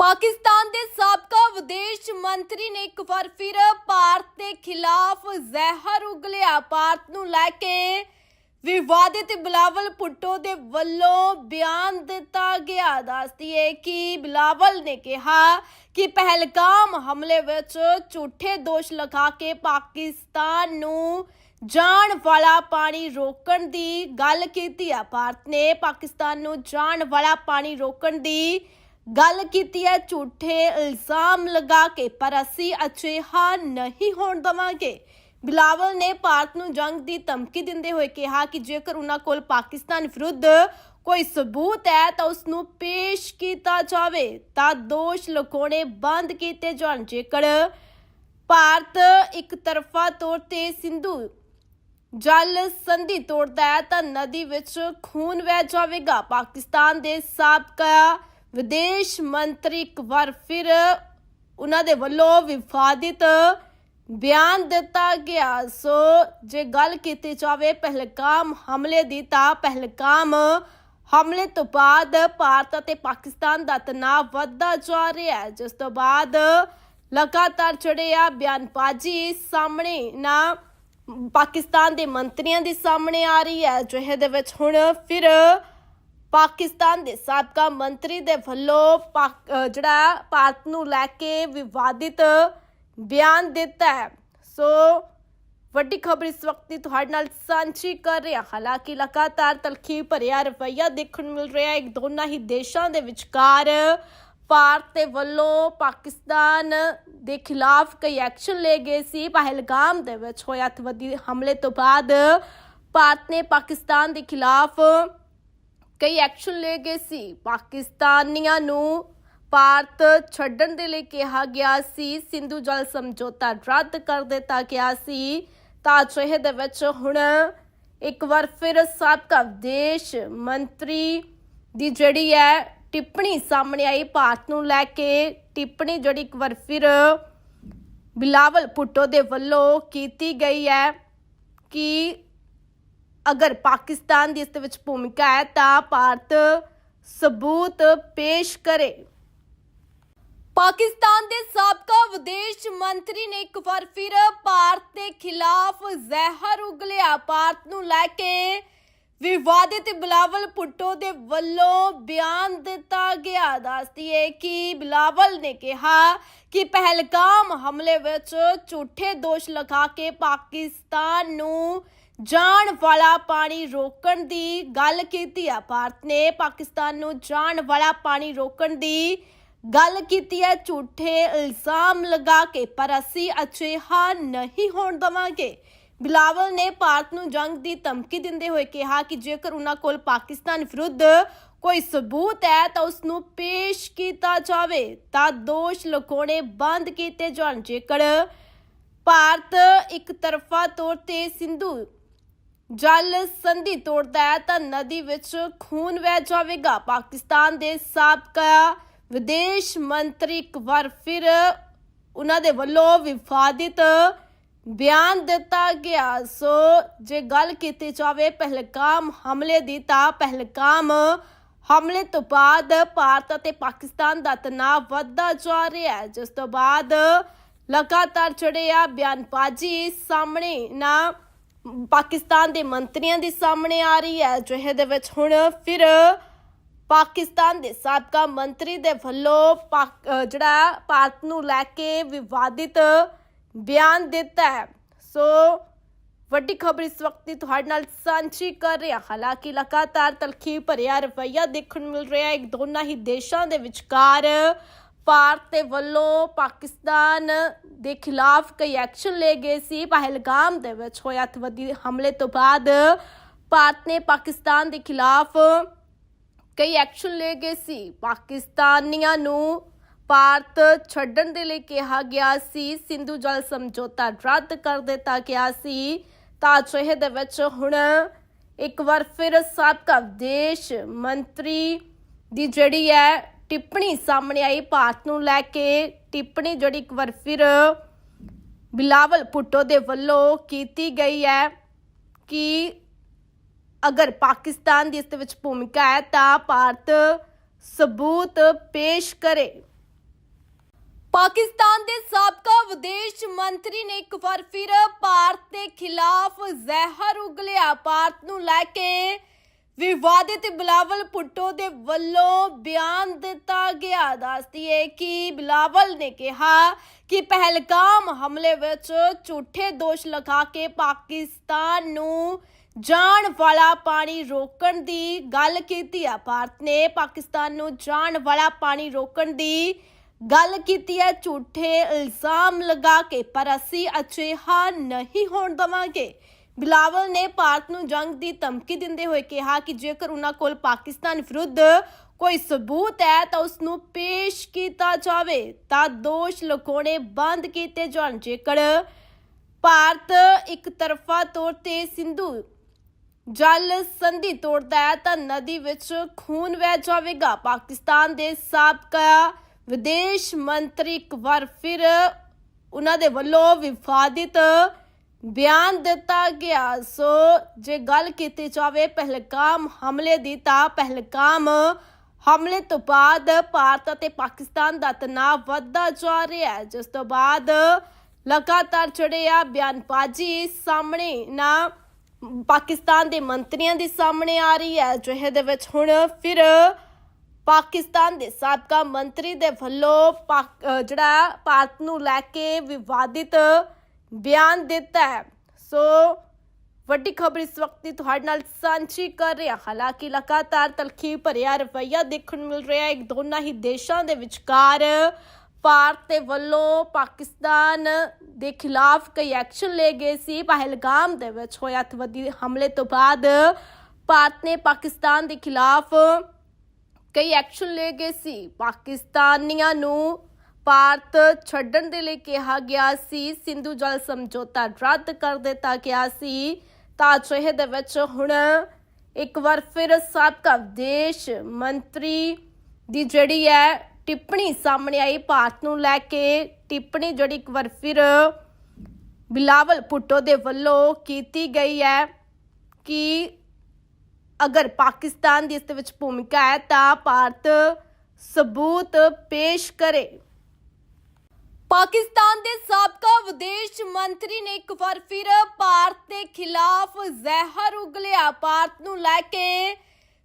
ਪਾਕਿਸਤਾਨ ਦੇ ਸਾਬਕਾ ਵਿਦੇਸ਼ ਮੰਤਰੀ ਨੇ ਇੱਕ ਵਾਰ ਫਿਰ ਭਾਰਤ ਦੇ ਖਿਲਾਫ ਜ਼ਹਿਰ ਉਗਲਿਆ। ਭਾਰਤ ਨੂੰ ਲੈ ਕੇ ਵਿਵਾਦਿਤ ਬਿਲਾਵਲ ਭੁੱਟੋ ਦੇ ਵੱਲੋਂ ਬਿਆਨ ਦਿੱਤਾ ਗਿਆ। ਦੱਸਦੀ ਹੈ ਕਿ ਬਿਲਾਵਲ ਨੇ ਕਿਹਾ ਕਿ ਪਹਿਲਗਾਮ ਹਮਲੇ ਵਿੱਚ ਝੂਠੇ ਦੋਸ਼ ਲਗਾ ਕੇ ਪਾਕਿਸਤਾਨ ਨੂੰ ਜਾਣ ਵਾਲਾ ਪਾਣੀ ਰੋਕਣ ਦੀ ਗੱਲ ਕੀਤੀ ਆ। ਭਾਰਤ ਨੇ ਪਾਕਿਸਤਾਨ ਨੂੰ ਜਾਣ ਵਾਲਾ ਪਾਣੀ ਰੋਕਣ ਦੀ ਗੱਲ ਕੀਤੀ ਹੈ, ਝੂਠੇ ਇਲਜ਼ਾਮ ਲਗਾ ਕੇ, ਪਰ ਅਸੀਂ ਅਜਿਹਾ ਨਹੀਂ ਹੋਣ ਦਵਾਂਗੇ। ਬਿਲਾਵਲ ਨੇ ਭਾਰਤ ਨੂੰ ਜੰਗ ਦੀ ਧਮਕੀ ਦਿੰਦੇ ਹੋਏ ਕਿਹਾ ਕਿ ਜੇਕਰ ਉਹਨਾਂ ਕੋਲ ਪਾਕਿਸਤਾਨ ਵਿਰੁੱਧ ਕੋਈ ਸਬੂਤ ਹੈ, ਤਾਂ ਉਸ ਨੂੰ ਪੇਸ਼ ਕੀਤਾ ਜਾਵੇ, ਤਾਂ ਦੋਸ਼ ਲਗਾਉਣੇ ਬੰਦ ਕੀਤੇ ਜਾਣ। ਜੇਕਰ ਭਾਰਤ ਇੱਕ ਤਰਫਾ ਤੌਰ ਤੇ ਸਿੰਧੂ ਜਲ ਸੰਧੀ ਤੋੜਦਾ ਹੈ, ਤਾਂ ਨਦੀ ਵਿੱਚ ਖੂਨ ਵਹਿ ਜਾਵੇਗਾ। ਪਾਕਿਸਤਾਨ ਦੇ ਸਾਬਕਾ ਵਿਦੇਸ਼ ਮੰਤਰੀ ਇੱਕ ਵਾਰ ਫਿਰ ਉਹਨਾਂ ਦੇ ਵੱਲੋਂ ਵਿਵਾਦਿਤ ਬਿਆਨ ਦਿੱਤਾ ਗਿਆ। ਸੋ ਜੇ ਗੱਲ ਕੀਤੀ ਜਾਵੇ ਪਹਿਲਗਾਮ ਹਮਲੇ ਦੀ ਤਾਂ ਪਹਿਲਗਾਮ ਹਮਲੇ ਤੋਂ ਬਾਅਦ ਭਾਰਤ ਅਤੇ ਪਾਕਿਸਤਾਨ ਦਾ ਤਣਾਅ ਵੱਧਦਾ ਜਾ ਰਿਹਾ ਹੈ। ਜਿਸ ਤੋਂ ਬਾਅਦ ਲਗਾਤਾਰ ਚੜੇ ਆ ਬਿਆਨਬਾਜ਼ੀ ਸਾਹਮਣੇ ਨਾ ਪਾਕਿਸਤਾਨ ਦੇ ਮੰਤਰੀਆਂ ਦੇ ਸਾਹਮਣੇ ਆ ਰਹੀ ਹੈ। ਜਿਹੇ ਦੇ ਵਿੱਚ ਹੁਣ ਫਿਰ ਪਾਕਿਸਤਾਨ ਦੇ ਸਾਬਕਾ ਮੰਤਰੀ ਦੇ ਵੱਲੋਂ ਪਾਕ- ਜਿਹੜਾ ਭਾਰਤ ਨੂੰ ਲੈ ਕੇ ਵਿਵਾਦਿਤ ਬਿਆਨ ਦਿੱਤਾ ਹੈ। ਸੋ ਵੱਡੀ ਖਬਰ ਇਸ ਵਕਤ ਦੀ ਤੁਹਾਡੇ ਨਾਲ ਸਾਂਝੀ ਕਰ ਰਿਹਾ ਹਾਲਾਂਕਿ ਲਗਾਤਾਰ ਤਲਖੀ ਭਰਿਆ ਰਵੱਈਆ ਦੇਖਣ ਨੂੰ ਮਿਲ ਰਿਹਾ ਹੈ। ਇੱਕ ਦੋਨਾਂ ਹੀ ਦੇਸ਼ਾਂ ਦੇ ਵਿਚਕਾਰ ਭਾਰਤ ਦੇ ਵੱਲੋਂ ਪਾਕਿਸਤਾਨ ਦੇ ਖਿਲਾਫ ਕਈ ਐਕਸ਼ਨ ਲਏ ਗਏ ਸੀ। ਪਹਿਲਗਾਮ ਦੇ ਵਿੱਚ ਹੋਏ ਅੱਤਵਾਦੀ ਹਮਲੇ ਤੋਂ ਬਾਅਦ ਭਾਰਤ ਨੇ ਪਾਕਿਸਤਾਨ ਦੇ ਖਿਲਾਫ ਕਈ ਐਕਸ਼ਨ ਲਏ ਗਏ ਸੀ। ਪਾਕਿਸਤਾਨੀਆਂ ਨੂੰ ਭਾਰਤ ਛੱਡਣ ਦੇ ਲਈ ਕਿਹਾ ਗਿਆ ਸੀ। ਸਿੰਧੂ ਜਲ ਸਮਝੌਤਾ ਰੱਦ ਕਰ ਦਿੱਤਾ ਗਿਆ ਸੀ। ਤਾਂ ਅਜਿਹੇ ਦੇ ਵਿੱਚ ਹੁਣ ਇੱਕ ਵਾਰ ਫਿਰ ਸਾਬਕਾ ਵਿਦੇਸ਼ ਮੰਤਰੀ ਦੀ ਜਿਹੜੀ ਹੈ ਟਿੱਪਣੀ ਸਾਹਮਣੇ ਆਈ। ਭਾਰਤ ਨੂੰ ਲੈ ਕੇ ਟਿੱਪਣੀ ਜਿਹੜੀ ਇੱਕ ਵਾਰ ਫਿਰ ਬਿਲਾਵਲ ਭੁੱਟੋ ਦੇ ਵੱਲੋਂ ਕੀਤੀ ਗਈ ਹੈ ਕਿ ਅਗਰ ਪਾਕਿਸਤਾਨ ਦੀ ਇਸ ਦੇ ਵਿੱਚ ਭੂਮਿਕਾ ਹੈ, ਤਾਂ ਭਾਰਤ ਸਬੂਤ ਪੇਸ਼ ਕਰੇ। ਪਾਕਿਸਤਾਨ ਦੇ ਸਾਬਕਾ ਵਿਦੇਸ਼ ਮੰਤਰੀ ਨੇ ਇੱਕ ਵਾਰ ਫਿਰ ਭਾਰਤ ਦੇ ਖਿਲਾਫ ਜ਼ਹਿਰ ਉਗਲਿਆ। ਭਾਰਤ ਨੂੰ ਲੈ ਕੇ ਵਿਵਾਦਿਤ ਬਿਲਾਵਲ ਪੁੱਟੋ ਦੇ ਵੱਲੋਂ ਬਿਆਨ ਦਿੱਤਾ ਗਿਆ। ਦੱਸਦੀ ਹੈ ਕਿ ਬਿਲਾਵਲ ਨੇ ਕਿਹਾ ਕਿ ਪਹਿਲਗਾਮ ਹਮਲੇ ਵਿੱਚ ਝੂਠੇ ਦੋਸ਼ ਲਗਾ ਕੇ ਪਾਕਿਸਤਾਨ ਨੂੰ ਜਾਣ ਵਾਲਾ ਪਾਣੀ ਰੋਕਣ ਦੀ ਗੱਲ ਕੀਤੀ ਹੈ। ਭਾਰਤ ਨੇ ਪਾਕਿਸਤਾਨ ਨੂੰ ਜਾਣ ਵਾਲਾ ਪਾਣੀ ਰੋਕਣ ਦੀ ਗੱਲ ਕੀਤੀ ਹੈ। ਝੂਠੇ ਇਲਜ਼ਾਮ ਲਗਾ ਕੇ, ਪਰ ਅਸੀਂ ਅਜਿਹਾ ਨਹੀਂ ਹੋਣ ਦਵਾਂਗੇ। ਬਿਲਾਵਲ ਨੇ ਭਾਰਤ ਨੂੰ ਜੰਗ ਦੀ ਧਮਕੀ ਦਿੰਦੇ ਹੋਏ ਕਿਹਾ ਕਿ ਜੇਕਰ ਉਹਨਾਂ ਕੋਲ ਪਾਕਿਸਤਾਨ ਵਿਰੁੱਧ ਕੋਈ ਸਬੂਤ ਹੈ ਤਾਂ ਉਸ ਨੂੰ ਪੇਸ਼ ਕੀਤਾ ਜਾਵੇ, ਤਾਂ ਦੋਸ਼ ਲਗਾਉਣੇ ਬੰਦ ਕੀਤੇ ਜਾਣ। ਜੇਕਰ ਭਾਰਤ ਇੱਕ ਤਰਫਾ ਤੌਰ ਤੇ ਸਿੰਧੂ ਜਲ ਸੰਧੀ ਤੋੜਦਾ ਹੈ, ਤਾਂ ਨਦੀ ਵਿੱਚ ਖੂਨ ਵਹਿ ਜਾਵੇਗਾ। ਪਾਕਿਸਤਾਨ ਦੇ ਸਾਬਕਾ ਵਿਦੇਸ਼ ਮੰਤਰੀ ਇੱਕ ਵਾਰ ਫਿਰ ਉਹਨਾਂ ਦੇ ਵੱਲੋਂ ਵਿਵਾਦਿਤ ਬਿਆਨ ਦਿੱਤਾ ਗਿਆ। ਸੋ ਜੇ ਗੱਲ ਕੀਤੀ ਜਾਵੇ ਪਹਿਲਗਾਮ ਹਮਲੇ ਦੀ, ਤਾਂ ਪਹਿਲਗਾਮ ਹਮਲੇ ਤੋਂ ਬਾਅਦ ਭਾਰਤ ਅਤੇ ਪਾਕਿਸਤਾਨ ਦਾ ਤਣਾਅ ਵੱਧਦਾ ਜਾ ਰਿਹਾ ਹੈ। ਜਿਸ ਤੋਂ ਬਾਅਦ ਲਗਾਤਾਰ ਚੜੇ ਆ ਬਿਆਨਬਾਜ਼ੀ ਸਾਹਮਣੇ ਨਾ ਪਾਕਿਸਤਾਨ ਦੇ ਮੰਤਰੀਆਂ ਦੇ ਸਾਹਮਣੇ ਆ ਰਹੀ ਹੈ। ਜਿਹੇ ਦੇ ਵਿੱਚ ਹੁਣ ਫਿਰ ਪਾਕਿਸਤਾਨ ਦੇ ਸਾਬਕਾ ਮੰਤਰੀ ਦੇ ਵੱਲੋਂ ਪਾਕ- ਜਿਹੜਾ ਭਾਰਤ ਨੂੰ ਲੈ ਕੇ ਵਿਵਾਦਿਤ ਬਿਆਨ ਦਿੱਤਾ ਹੈ। ਸੋ, ਵੱਡੀ ਖਬਰ ਇਸ ਵਕਤ ਦੀ ਤੁਹਾਡੇ ਨਾਲ ਸਾਂਝੀ ਕਰ ਰਿਹਾ। ਹਾਲਾਂਕਿ ਲਗਾਤਾਰ ਤਲਖੀ ਭਰਿਆ ਰਵੱਈਆ ਦੇਖਣ ਨੂੰ ਮਿਲ ਰਿਹਾ ਹੈ। ਇੱਕ ਦੋਨਾਂ ਹੀ ਦੇਸ਼ਾਂ ਦੇ ਵਿਚਕਾਰ ਭਾਰਤ ਦੇ ਵੱਲੋਂ ਪਾਕਿਸਤਾਨ ਦੇ ਖਿਲਾਫ ਕਈ ਐਕਸ਼ਨ ਲਏ ਗਏ ਸੀ। ਪਹਿਲਗਾਮ ਦੇ ਵਿੱਚ ਹੋਏ ਅੱਤਵਾਦੀ ਹਮਲੇ ਤੋਂ ਬਾਅਦ ਭਾਰਤ ਨੇ ਪਾਕਿਸਤਾਨ ਦੇ ਖਿਲਾਫ ਕਈ ਐਕਸ਼ਨ ਲਏ ਗਏ ਸੀ। ਪਾਕਿਸਤਾਨੀਆਂ ਨੂੰ ਭਾਰਤ ਛੱਡਣ ਦੇ ਲਈ ਕਿਹਾ ਗਿਆ ਸੀ, ਸਿੰਧੂ ਜਲ ਸਮਝੌਤਾ ਰੱਦ ਕਰ ਦਿੱਤਾ ਗਿਆ ਸੀ। ਤਾਂ ਅਜਿਹੇ ਦੇ ਵਿੱਚ ਹੁਣ ਇੱਕ ਵਾਰ ਫਿਰ ਸਾਬਕਾ ਵਿਦੇਸ਼ ਮੰਤਰੀ ਦੀ ਜਿਹੜੀ ਹੈ ਟਿੱਪਣੀ ਸਾਹਮਣੇ ਆਈ। ਭਾਰਤ ਨੂੰ ਲੈ ਕੇ ਟਿੱਪਣੀ ਜਿਹੜੀ ਇੱਕ ਵਾਰ ਫਿਰ ਬਿਲਾਵਲ ਭੁੱਟੋ ਦੇ ਵੱਲੋਂ ਕੀਤੀ ਗਈ ਹੈ ਕਿ ਅਗਰ ਪਾਕਿਸਤਾਨ ਦੀ ਇਸ ਦੇ ਵਿੱਚ ਭੂਮਿਕਾ ਹੈ ਤਾਂ ਭਾਰਤ ਸਬੂਤ ਪੇਸ਼ ਕਰੇ। ਪਾਕਿਸਤਾਨ ਦੇ ਸਾਬਕਾ ਵਿਦੇਸ਼ ਮੰਤਰੀ ਨੇ ਇੱਕ ਵਾਰ ਫਿਰ ਭਾਰਤ ਦੇ ਖਿਲਾਫ ਜ਼ਹਿਰ ਉਗਲਿਆ। ਭਾਰਤ ਨੂੰ ਲੈ ਕੇ ਵਿਵਾਦਿਤ ਬਿਲਾਵਲ ਭੁੱਟੋ ਦੇ ਵੱਲੋਂ ਬਿਆਨ ਦਿੱਤਾ ਗਿਆ। ਦੱਸਦੀ ਹੈ ਕਿ ਬਿਲਾਵਲ ਨੇ ਕਿਹਾ ਕਿ ਪਹਿਲਗਾਮ ਹਮਲੇ ਵਿੱਚ ਝੂਠੇ ਦੋਸ਼ ਲਗਾ ਕੇ ਪਾਕਿਸਤਾਨ ਨੂੰ ਜਾਣ ਵਾਲਾ ਪਾਣੀ ਰੋਕਣ ਦੀ ਗੱਲ ਕੀਤੀ ਆ। ਭਾਰਤ ਨੇ ਪਾਕਿਸਤਾਨ ਨੂੰ ਜਾਣ ਵਾਲਾ ਪਾਣੀ ਰੋਕਣ ਦੀ ਗੱਲ ਕੀਤੀ ਹੈ, ਝੂਠੇ ਇਲਜ਼ਾਮ ਲਗਾ ਕੇ, ਪਰ ਅਸੀਂ ਅਜਿਹਾ ਨਹੀਂ ਹੋਣ ਦਵਾਂਗੇ। ਬਿਲਾਵਲ ਨੇ ਭਾਰਤ ਨੂੰ ਜੰਗ ਦੀ ਧਮਕੀ ਦਿੰਦੇ ਹੋਏ ਕਿਹਾ ਕਿ ਜੇਕਰ ਉਹਨਾਂ ਕੋਲ ਪਾਕਿਸਤਾਨ ਵਿਰੁੱਧ ਕੋਈ ਸਬੂਤ ਹੈ, ਤਾਂ ਉਸ ਨੂੰ ਪੇਸ਼ ਕੀਤਾ ਜਾਵੇ, ਤਾਂ ਦੋਸ਼ ਲਗਾਉਣੇ ਬੰਦ ਕੀਤੇ ਜਾਣ। ਜੇਕਰ ਭਾਰਤ ਇੱਕ ਤਰਫਾ ਤੌਰ ਤੇ ਸਿੰਧੂ ਜਲ ਸੰਧੀ ਤੋੜਦਾ ਹੈ, ਤਾਂ ਨਦੀ ਵਿੱਚ ਖੂਨ ਵਹਿ ਜਾਵੇਗਾ। ਪਾਕਿਸਤਾਨ ਦੇ ਸਾਬਕਾ ਵਿਦੇਸ਼ ਮੰਤਰੀ ਇੱਕ ਵਾਰ ਫਿਰ ਉਹਨਾਂ ਦੇ ਵੱਲੋਂ ਵਿਵਾਦਿਤ ਬਿਆਨ ਦਿੱਤਾ ਗਿਆ। ਸੋ ਜੇ ਗੱਲ ਕੀਤੀ ਜਾਵੇ ਪਹਿਲਗਾਮ ਹਮਲੇ ਦੀ, ਤਾਂ ਪਹਿਲਗਾਮ ਹਮਲੇ ਤੋਂ ਬਾਅਦ ਭਾਰਤ ਅਤੇ ਪਾਕਿਸਤਾਨ ਦਾ ਤਣਾਅ ਵੱਧਦਾ ਜਾ ਰਿਹਾ ਹੈ। ਜਿਸ ਤੋਂ ਬਾਅਦ ਲਗਾਤਾਰ ਚੜੇ ਆ ਬਿਆਨਬਾਜ਼ੀ ਸਾਹਮਣੇ ਨਾ ਪਾਕਿਸਤਾਨ ਦੇ ਮੰਤਰੀਆਂ ਦੇ ਸਾਹਮਣੇ ਆ ਰਹੀ ਹੈ। ਜੋ ਇਹਦੇ ਵਿੱਚ ਹੁਣ ਫਿਰ ਪਾਕਿਸਤਾਨ ਦੇ ਸਾਬਕਾ ਮੰਤਰੀ ਦੇ ਵੱਲੋਂ ਪਾਕ- ਜਿਹੜਾ ਭਾਰਤ ਨੂੰ ਲੈ ਕੇ ਵਿਵਾਦਿਤ ਬਿਆਨ ਦਿੱਤਾ ਹੈ। ਸੋ ਵੱਡੀ ਖਬਰ ਇਸ ਵਕਤ ਦੀ ਤੁਹਾਡੇ ਨਾਲ ਸਾਂਝੀ ਕਰ ਰਿਹਾ ਹਾਲਾਂਕਿ ਲਗਾਤਾਰ ਤਲਖੀ ਭਰਿਆ ਰਵੱਈਆ ਦੇਖਣ ਨੂੰ ਮਿਲ ਰਿਹਾ ਹੈ। ਇੱਕ ਦੋਨਾਂ ਹੀ ਦੇਸ਼ਾਂ ਦੇ ਵਿਚਕਾਰ ਭਾਰਤ ਦੇ ਵੱਲੋਂ ਪਾਕਿਸਤਾਨ ਦੇ ਖਿਲਾਫ ਕਈ ਐਕਸ਼ਨ ਲਏ ਗਏ ਸੀ। ਪਹਿਲਗਾਮ ਦੇ ਵਿੱਚ ਹੋਏ ਅੱਤਵਾਦੀ ਹਮਲੇ ਤੋਂ ਬਾਅਦ ਭਾਰਤ ਨੇ ਪਾਕਿਸਤਾਨ ਦੇ ਖਿਲਾਫ ਕਈ ਐਕਸ਼ਨ ਲਏ ਗਏ ਸੀ। ਪਾਕਿਸਤਾਨੀਆਂ ਨੂੰ ਭਾਰਤ ਛੱਡਣ ਦੇ ਲਈ ਕਿਹਾ ਗਿਆ ਸੀ। ਸਿੰਧੂ ਜਲ ਸਮਝੌਤਾ ਰੱਦ ਕਰ ਦਿੱਤਾ ਗਿਆ ਸੀ। ਤਾਂ ਅਜਿਹੇ ਦੇ ਵਿੱਚ ਹੁਣ ਇੱਕ ਵਾਰ ਫਿਰ ਸਾਬਕਾ ਵਿਦੇਸ਼ ਮੰਤਰੀ ਦੀ ਜਿਹੜੀ ਹੈ ਟਿੱਪਣੀ ਸਾਹਮਣੇ ਆਈ। ਭਾਰਤ ਨੂੰ ਲੈ ਕੇ ਟਿੱਪਣੀ ਜਿਹੜੀ ਇੱਕ ਵਾਰ ਫਿਰ ਬਿਲਾਵਲ ਭੁੱਟੋ ਦੇ ਵੱਲੋਂ ਕੀਤੀ ਗਈ ਹੈ ਕਿ ਅਗਰ ਪਾਕਿਸਤਾਨ ਦੀ ਇਸ ਦੇ ਵਿੱਚ ਭੂਮਿਕਾ ਹੈ ਤਾਂ ਭਾਰਤ ਸਬੂਤ ਪੇਸ਼ ਕਰੇ। ਪਾਕਿਸਤਾਨ ਦੇ ਸਾਬਕਾ ਵਿਦੇਸ਼ ਮੰਤਰੀ ਨੇ ਇੱਕ ਵਾਰ ਫਿਰ ਭਾਰਤ ਦੇ ਖਿਲਾਫ ਜ਼ਹਿਰ ਉਗਲਿਆ। ਭਾਰਤ ਨੂੰ ਲੈ ਕੇ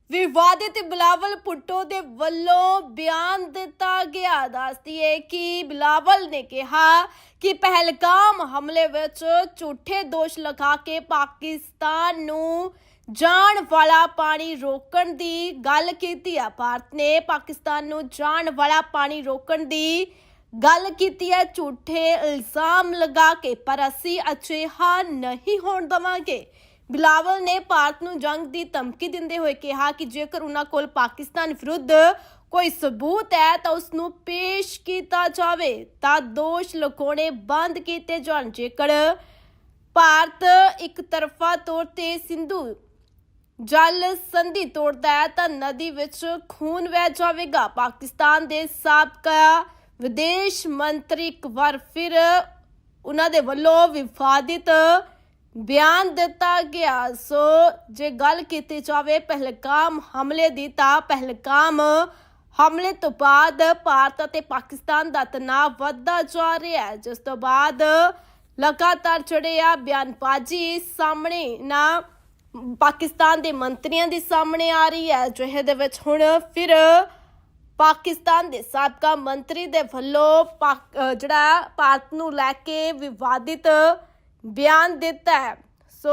ਵਿਵਾਦਿਤ ਬਿਲਾਵਲ ਪੁੱਟੋ ਦੇ ਵੱਲੋਂ ਬਿਆਨ ਦਿੱਤਾ ਗਿਆ। ਦੱਸਦੀ ਹੈ ਕਿ ਬਿਲਾਵਲ ਨੇ ਕਿਹਾ ਕਿ ਪਹਿਲਗਾਮ ਹਮਲੇ ਵਿੱਚ ਝੂਠੇ ਦੋਸ਼ ਲਗਾ ਕੇ ਪਾਕਿਸਤਾਨ ਨੂੰ ਜਾਣ ਵਾਲਾ ਪਾਣੀ ਰੋਕਣ ਦੀ ਗੱਲ ਕੀਤੀ ਆ ਭਾਰਤ ਨੇ ਪਾਕਿਸਤਾਨ ਨੂੰ ਜਾਣ ਵਾਲਾ ਪਾਣੀ ਰੋਕਣ ਦੀ ਗੱਲ ਕੀਤੀ ਹੈ। ਝੂਠੇ ਇਲਜ਼ਾਮ ਲਗਾ ਕੇ, ਪਰ ਅਸੀਂ ਅਜਿਹਾ ਨਹੀਂ ਹੋਣ ਦਵਾਂਗੇ। ਬਿਲਾਵਲ ਨੇ ਭਾਰਤ ਨੂੰ ਜੰਗ ਦੀ ਧਮਕੀ ਦਿੰਦੇ ਹੋਏ ਕਿਹਾ ਕਿ ਜੇਕਰ ਉਹਨਾਂ ਕੋਲ ਪਾਕਿਸਤਾਨ ਵਿਰੁੱਧ ਕੋਈ ਸਬੂਤ ਹੈ ਤਾਂ ਉਸ ਨੂੰ ਪੇਸ਼ ਕੀਤਾ ਜਾਵੇ, ਤਾਂ ਦੋਸ਼ ਲਗਾਉਣੇ ਬੰਦ ਕੀਤੇ ਜਾਣ। ਜੇਕਰ ਭਾਰਤ ਇੱਕ ਤਰਫਾ ਤੌਰ ਤੇ ਸਿੰਧੂ ਜਲ ਸੰਧੀ ਤੋੜਦਾ ਹੈ ਤਾਂ ਨਦੀ ਵਿੱਚ ਖੂਨ ਵਹਿ ਜਾਵੇਗਾ। ਪਾਕਿਸਤਾਨ ਦੇ ਸਾਬਕਾ ਵਿਦੇਸ਼ ਮੰਤਰੀ ਇੱਕ ਵਾਰ ਫਿਰ ਉਹਨਾਂ ਦੇ ਵੱਲੋਂ ਵਿਵਾਦਿਤ ਬਿਆਨ ਦਿੱਤਾ ਗਿਆ। ਸੋ ਜੇ ਗੱਲ ਕੀਤੀ ਜਾਵੇ ਪਹਿਲਗਾਮ ਹਮਲੇ ਦੀ ਤਾਂ ਪਹਿਲਗਾਮ ਹਮਲੇ ਤੋਂ ਬਾਅਦ ਭਾਰਤ ਅਤੇ ਪਾਕਿਸਤਾਨ ਦਾ ਤਣਾਅ ਵੱਧਦਾ ਜਾ ਰਿਹਾ ਹੈ। ਜਿਸ ਤੋਂ ਬਾਅਦ ਲਗਾਤਾਰ ਚੜੇ ਆ ਬਿਆਨਬਾਜ਼ੀ ਸਾਹਮਣੇ ਨਾ ਪਾਕਿਸਤਾਨ ਦੇ ਮੰਤਰੀਆਂ ਦੇ ਸਾਹਮਣੇ ਆ ਰਹੀ ਹੈ ਜੋ ਦੇ ਵਿੱਚ ਹੁਣ ਫਿਰ ਪਾਕਿਸਤਾਨ ਦੇ ਸਾਬਕਾ ਮੰਤਰੀ ਦੇ ਵੱਲੋਂ ਪਾਕ- ਜਿਹੜਾ ਭਾਰਤ ਨੂੰ ਲੈ ਕੇ ਵਿਵਾਦਿਤ ਬਿਆਨ ਦਿੱਤਾ ਹੈ। ਸੋ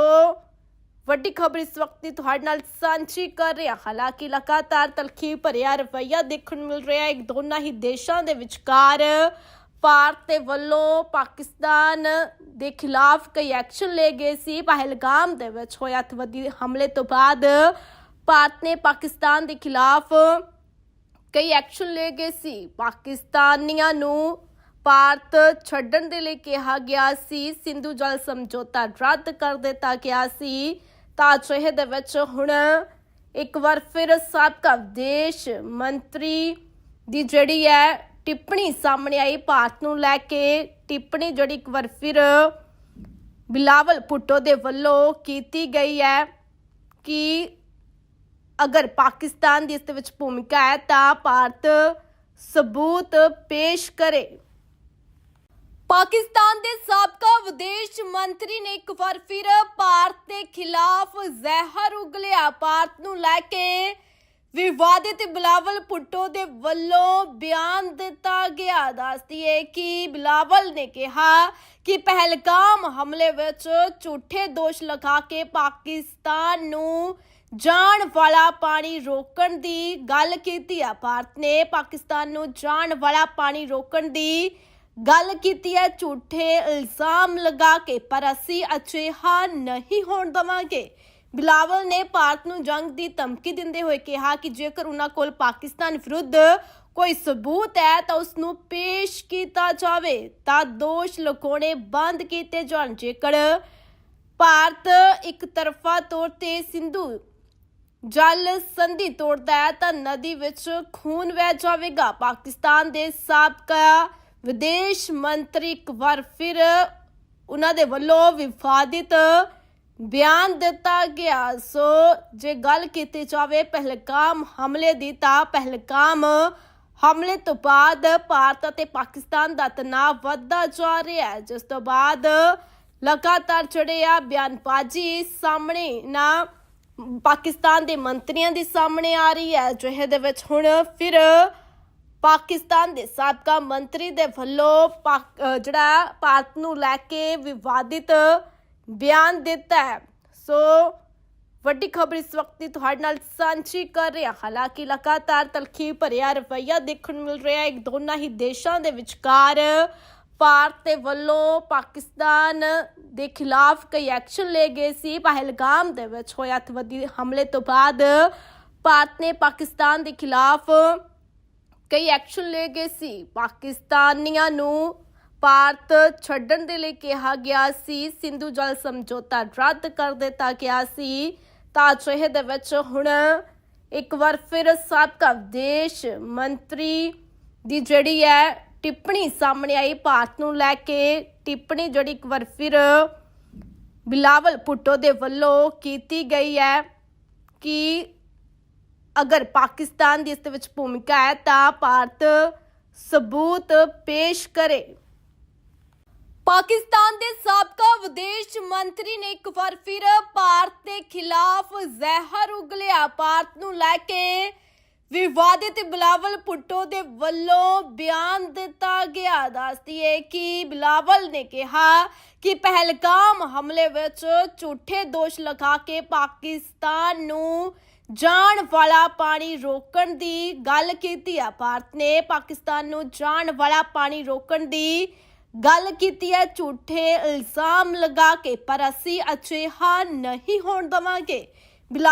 ਵੱਡੀ ਖਬਰ ਇਸ ਵਕਤ ਦੀ ਤੁਹਾਡੇ ਨਾਲ ਸਾਂਝੀ ਕਰ ਰਿਹਾ ਹਾਲਾਂਕਿ ਲਗਾਤਾਰ ਤਲਖੀ ਭਰਿਆ ਰਵੱਈਆ ਦੇਖਣ ਨੂੰ ਮਿਲ ਰਿਹਾ ਹੈ, ਇੱਕ ਦੋਨਾਂ ਹੀ ਦੇਸ਼ਾਂ ਦੇ ਵਿਚਕਾਰ ਭਾਰਤ ਦੇ ਵੱਲੋਂ ਪਾਕਿਸਤਾਨ ਦੇ ਖਿਲਾਫ ਕਈ ਐਕਸ਼ਨ ਲਏ ਗਏ ਸੀ। ਪਹਿਲਗਾਮ ਦੇ ਵਿੱਚ ਹੋਏ ਅੱਤਵਾਦੀ ਹਮਲੇ ਤੋਂ ਬਾਅਦ ਭਾਰਤ ਨੇ ਪਾਕਿਸਤਾਨ ਦੇ ਖਿਲਾਫ ਕਈ ਐਕਸ਼ਨ ਲਏ ਗਏ ਸੀ। ਪਾਕਿਸਤਾਨੀਆਂ ਨੂੰ ਭਾਰਤ ਛੱਡਣ ਦੇ ਲਈ ਕਿਹਾ ਗਿਆ ਸੀ। ਸਿੰਧੂ ਜਲ ਸਮਝੌਤਾ ਰੱਦ ਕਰ ਦਿੱਤਾ ਗਿਆ ਸੀ। ਤਾਂ ਅਜਿਹੇ ਦੇ ਵਿੱਚ ਹੁਣ ਇੱਕ ਵਾਰ ਫਿਰ ਸਾਬਕਾ ਵਿਦੇਸ਼ ਮੰਤਰੀ ਦੀ ਜਿਹੜੀ ਹੈ ਟਿੱਪਣੀ ਸਾਹਮਣੇ ਆਈ। ਭਾਰਤ ਨੂੰ ਲੈ ਕੇ ਟਿੱਪਣੀ ਜਿਹੜੀ ਇੱਕ ਵਾਰ ਫਿਰ ਬਿਲਾਵਲ ਭੁੱਟੋ ਦੇ ਵੱਲੋਂ ਕੀਤੀ ਗਈ ਹੈ ਕਿ ਅਗਰ ਪਾਕਿਸਤਾਨ ਦੀ ਇਸ ਦੇ ਵਿੱਚ ਭੂਮਿਕਾ ਹੈ ਤਾਂ ਭਾਰਤ ਸਬੂਤ ਪੇਸ਼ ਕਰੇ। ਪਾਕਿਸਤਾਨ ਦੇ ਸਾਬਕਾ ਵਿਦੇਸ਼ ਮੰਤਰੀ ਨੇ ਇੱਕ ਵਾਰ ਫਿਰ ਭਾਰਤ ਦੇ ਖਿਲਾਫ ਜ਼ਹਿਰ ਉਗਲਿਆ। ਭਾਰਤ ਨੂੰ ਲੈ ਕੇ ਵਿਵਾਦਿਤ ਬਿਲਾਵਲ ਪੁੱਟੋ ਦੇ ਵੱਲੋਂ ਬਿਆਨ ਦਿੱਤਾ ਗਿਆ। ਦੱਸਦੀ ਹੈ ਕਿ ਬਿਲਾਵਲ ਨੇ ਕਿਹਾ ਕਿ ਪਹਿਲਗਾਮ ਹਮਲੇ ਵਿੱਚ ਝੂਠੇ ਦੋਸ਼ ਲਗਾ ਕੇ ਪਾਕਿਸਤਾਨ ਨੂੰ ਜਾਣ ਵਾਲਾ ਪਾਣੀ ਰੋਕਣ ਦੀ ਗੱਲ ਕੀਤੀ ਹੈ। ਭਾਰਤ ਨੇ ਪਾਕਿਸਤਾਨ ਨੂੰ ਜਾਣ ਵਾਲਾ ਪਾਣੀ ਰੋਕਣ ਦੀ ਗੱਲ ਕੀਤੀ ਹੈ। ਝੂਠੇ ਇਲਜ਼ਾਮ ਲਗਾ ਕੇ, ਪਰ ਅਸੀਂ ਅਜਿਹਾ ਨਹੀਂ ਹੋਣ ਦਵਾਂਗੇ। ਬਿਲਾਵਲ ਨੇ ਭਾਰਤ ਨੂੰ ਜੰਗ ਦੀ ਧਮਕੀ ਦਿੰਦੇ ਹੋਏ ਕਿਹਾ ਕਿ ਜੇਕਰ ਉਹਨਾਂ ਕੋਲ ਪਾਕਿਸਤਾਨ ਵਿਰੁੱਧ ਕੋਈ ਸਬੂਤ ਹੈ ਤਾਂ ਉਸ ਨੂੰ ਪੇਸ਼ ਕੀਤਾ ਜਾਵੇ, ਤਾਂ ਦੋਸ਼ ਲਗਾਉਣੇ ਬੰਦ ਕੀਤੇ ਜਾਣ। ਜੇਕਰ ਭਾਰਤ ਇੱਕ ਤਰਫਾ ਤੌਰ ਤੇ ਸਿੰਧੂ ਜਲ ਸੰਧੀ ਤੋੜਦਾ ਹੈ, ਤਾਂ ਨਦੀ ਵਿੱਚ ਖੂਨ ਵਹਿ ਜਾਵੇਗਾ। ਪਾਕਿਸਤਾਨ ਦੇ ਸਾਬਕਾ ਵਿਦੇਸ਼ ਮੰਤਰੀ ਇੱਕ ਵਾਰ ਫਿਰ ਉਹਨਾਂ ਦੇ ਵੱਲੋਂ ਵਿਵਾਦਿਤ ਬਿਆਨ ਦਿੱਤਾ ਗਿਆ। ਸੋ ਜੇ ਗੱਲ ਕੀਤੀ ਜਾਵੇ ਪਹਿਲਗਾਮ ਹਮਲੇ ਦੀ, ਤਾਂ ਪਹਿਲਗਾਮ ਹਮਲੇ ਤੋਂ ਬਾਅਦ ਭਾਰਤ ਅਤੇ ਪਾਕਿਸਤਾਨ ਦਾ ਤਣਾਅ ਵੱਧਦਾ ਜਾ ਰਿਹਾ ਹੈ। ਜਿਸ ਤੋਂ ਬਾਅਦ ਲਗਾਤਾਰ ਜਿਹੜੇ ਆ ਬਿਆਨਬਾਜ਼ੀ ਸਾਹਮਣੇ ਨਾ ਪਾਕਿਸਤਾਨ ਦੇ ਮੰਤਰੀਆਂ ਦੇ ਸਾਹਮਣੇ ਆ ਰਹੀ ਹੈ। ਜਿਹਦੇ ਵਿੱਚ ਹੁਣ ਫਿਰ ਪਾਕਿਸਤਾਨ ਦੇ ਸਾਬਕਾ ਮੰਤਰੀ ਦੇ ਵੱਲੋਂ ਪਾਕ- ਜਿਹੜਾ ਭਾਰਤ ਨੂੰ ਲੈ ਕੇ ਵਿਵਾਦਿਤ ਬਿਆਨ ਦਿੱਤਾ ਹੈ। ਸੋ, ਵੱਡੀ ਖਬਰ ਇਸ ਵਕਤ ਦੀ ਤੁਹਾਡੇ ਨਾਲ ਸਾਂਝੀ ਕਰ ਰਿਹਾ ਹਾਲਾਂਕਿ ਲਗਾਤਾਰ ਤਲਖੀ ਭਰਿਆ ਰਵੱਈਆ ਦੇਖਣ ਨੂੰ ਮਿਲ ਰਿਹਾ ਹੈ। ਇੱਕ ਦੋਨਾਂ ਹੀ ਦੇਸ਼ਾਂ ਦੇ ਵਿਚਕਾਰ ਭਾਰਤ ਦੇ ਵੱਲੋਂ ਪਾਕਿਸਤਾਨ ਦੇ ਖਿਲਾਫ ਕਈ ਐਕਸ਼ਨ ਲਏ ਗਏ ਸੀ। ਪਹਿਲਗਾਮ ਦੇ ਵਿੱਚ ਹੋਏ ਅੱਤਵਾਦੀ ਹਮਲੇ ਤੋਂ ਬਾਅਦ ਭਾਰਤ ਨੇ ਪਾਕਿਸਤਾਨ ਦੇ ਖਿਲਾਫ ਕਈ ਐਕਸ਼ਨ ਲਏ ਗਏ ਸੀ। ਪਾਕਿਸਤਾਨੀਆਂ ਨੂੰ ਭਾਰਤ ਛੱਡਣ ਦੇ ਲਈ ਕਿਹਾ ਗਿਆ ਸੀ, ਸਿੰਧੂ ਜਲ ਸਮਝੌਤਾ ਰੱਦ ਕਰ ਦਿੱਤਾ ਗਿਆ ਸੀ। ਤਾਂ ਅਜਿਹੇ ਦੇ ਵਿੱਚ ਹੁਣ ਇੱਕ ਵਾਰ ਫਿਰ ਸਾਬਕਾ ਵਿਦੇਸ਼ ਮੰਤਰੀ ਦੀ ਜਿਹੜੀ ਹੈ ਟਿੱਪਣੀ ਸਾਹਮਣੇ ਆਈ। ਭਾਰਤ ਨੂੰ ਲੈ ਕੇ ਟਿੱਪਣੀ ਜਿਹੜੀ ਇੱਕ ਵਾਰ ਫਿਰ ਬਿਲਾਵਲ ਭੁੱਟੋ ਦੇ ਵੱਲੋਂ ਕੀਤੀ ਗਈ ਹੈ ਕਿ ਅਗਰ ਪਾਕਿਸਤਾਨ ਦੀ ਇਸ ਦੇ ਵਿੱਚ ਭੂਮਿਕਾ ਹੈ ਤਾਂ ਭਾਰਤ ਸਬੂਤ ਪੇਸ਼ ਕਰੇ। ਪਾਕਿਸਤਾਨ ਦੇ ਸਾਬਕਾ ਵਿਦੇਸ਼ ਮੰਤਰੀ ਨੇ ਇੱਕ ਵਾਰ ਫਿਰ ਭਾਰਤ ਦੇ ਖਿਲਾਫ ਜ਼ਹਿਰ ਉਗਲਿਆ। ਭਾਰਤ ਨੂੰ ਲੈ ਕੇ ਵਿਵਾਦਿਤ ਬਿਲਾਵਲ ਭੁੱਟੋ ਦੇ ਵੱਲੋਂ ਬਿਆਨ ਦਿੱਤਾ ਗਿਆ। ਦੱਸਦੀ ਹੈ ਕਿ ਬਿਲਾਵਲ ਨੇ ਕਿਹਾ ਕਿ ਪਹਿਲਗਾਮ ਹਮਲੇ ਵਿੱਚ ਝੂਠੇ ਦੋਸ਼ ਲਗਾ ਕੇ ਪਾਕਿਸਤਾਨ ਨੂੰ ਜਾਣ ਵਾਲਾ ਪਾਣੀ ਰੋਕਣ ਦੀ ਗੱਲ ਕੀਤੀ ਆ। ਭਾਰਤ ਨੇ ਪਾਕਿਸਤਾਨ ਨੂੰ ਜਾਣ ਵਾਲਾ ਪਾਣੀ ਰੋਕਣ ਦੀ ਗੱਲ ਕੀਤੀ ਹੈ ਝੂਠੇ ਇਲਜ਼ਾਮ ਲਗਾ ਕੇ ਪਰ ਅਸੀਂ ਅਜਿਹਾ ਨਹੀਂ ਹੋਣ ਦਵਾਂਗੇ।